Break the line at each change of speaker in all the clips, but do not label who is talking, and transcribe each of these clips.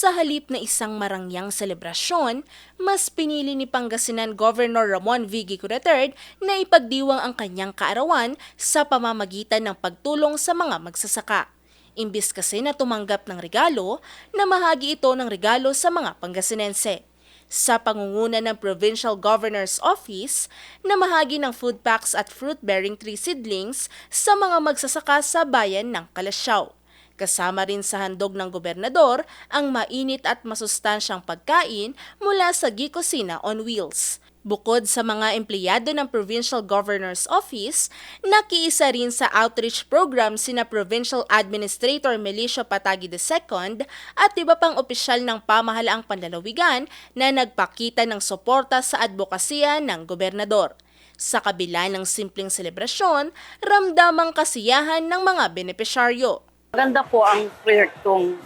Sa halip na isang marangyang selebrasyon, mas pinili ni Pangasinan Governor Ramon V. Gico III na ipagdiwang ang kanyang kaarawan sa pamamagitan ng pagtulong sa mga magsasaka. Imbis kasi na tumanggap ng regalo, namahagi ito ng regalo sa mga Pangasinense. Sa pangunguna ng Provincial Governor's Office, namahagi ng food packs at fruit-bearing tree seedlings sa mga magsasaka sa bayan ng Kalasyaw. Kasama rin sa handog ng gobernador ang mainit at masustansyang pagkain mula sa Gicosina on Wheels. Bukod sa mga empleyado ng Provincial Governor's Office, nakiisa rin sa outreach program sina Provincial Administrator Melicio Patagi II at iba pang opisyal ng pamahalaang panlalawigan na nagpakita ng suporta sa advokasya ng gobernador. Sa kabila ng simpleng selebrasyon, ramdamang kasiyahan ng mga benepisyaryo.
Maganda po ang proyektong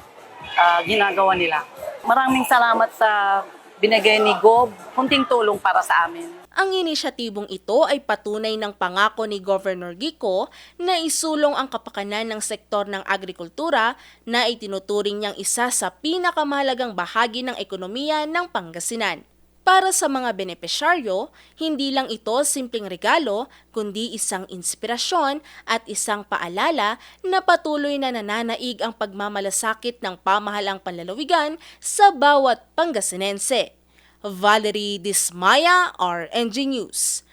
ah, ginagawa nila. Maraming salamat sa binigay ni Gob, kunting tulong para sa amin.
Ang inisyatibong ito ay patunay ng pangako ni Governor Gico na isulong ang kapakanan ng sektor ng agrikultura na itinuturing niyang isa sa pinakamahalagang bahagi ng ekonomiya ng Pangasinan. Para sa mga benepisyaryo, hindi lang ito simpleng regalo, kundi isang inspirasyon at isang paalala na patuloy na nananaig ang pagmamalasakit ng pamahalang panlalawigan sa bawat Pangasinense. Valerie Dismaya, RNG News.